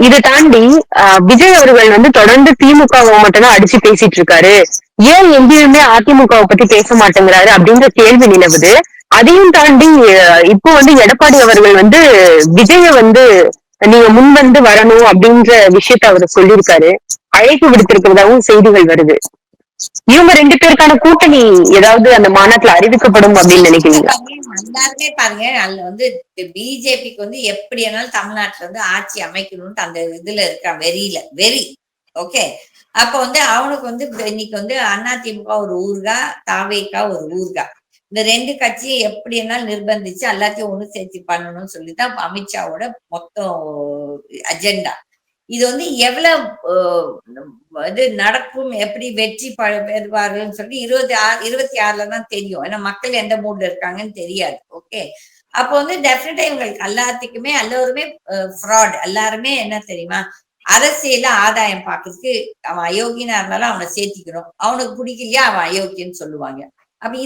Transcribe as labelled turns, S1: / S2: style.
S1: இதை தாண்டி ஆஹ் விஜய் அவர்கள் வந்து தொடர்ந்து திமுகவை மட்டும்தான் அடிச்சு பேசிட்டு இருக்காரு. ஏன் எங்கேயுமே அதிமுகவை பத்தி பேச மாட்டேங்கிறாரு அப்படின்ற கேள்வி நிலவுது. அதையும் தாண்டி இப்போ வந்து எடப்பாடி அவர்கள் வந்து விஜய வந்து நீங்க முன் வந்து வரணும் அப்படின்ற விஷயத்த அவர் சொல்லியிருக்காரு. அழைப்பு விடுத்திருக்கிறதாவும் செய்திகள் வருது. இவங்க ரெண்டு பேருக்கான கூட்டணி ஏதாவது அந்த மாநாட்டுல அறிவிக்கப்படும் அப்படின்னு நினைக்கிறீங்களா?
S2: எல்லாருமே பாருங்க அதுல வந்து பிஜேபிக்கு வந்து எப்படி ஆனாலும் தமிழ்நாட்டுல வந்து ஆட்சி அமைக்கணும்னு அந்த இதுல இருக்கான் வெறியில வெறி. ஓகே அப்ப வந்து அவனுக்கு வந்து இன்னைக்கு வந்து அதிமுக ஒரு ஊர்கா தாவேக்கா ஒரு ஊர்கா. இந்த ரெண்டு கட்சியை எப்படி வேணாலும் நிர்பந்திச்சு எல்லாத்தையும் ஒண்ணு சேர்த்து பண்ணணும்னு சொல்லிதான் அமித்ஷாவோட மொத்தம் அஜெண்டா. இது வந்து எவ்வளவு இது நடக்கும் எப்படி வெற்றி பெறுவார்கள்னு சொல்லி இருபத்தி ஆறு இருபத்தி ஆறுல தான் தெரியும். ஏன்னா மக்கள் எந்த மூட்ல இருக்காங்கன்னு தெரியாது. ஓகே அப்போ வந்து டெஃபினட்டா இவங்களுக்கு எல்லாத்துக்குமே எல்லோருமே ஃப்ராட் எல்லாருமே என்ன தெரியுமா? அரசியல ஆதாயம் பார்க்கறதுக்கு அவன் அயோக்கியனா இருந்தாலும் அவனை சேர்த்திக்கணும். அவனுக்கு பிடிக்கலையா? அவன் அயோக்கியன்னு சொல்லுவாங்க.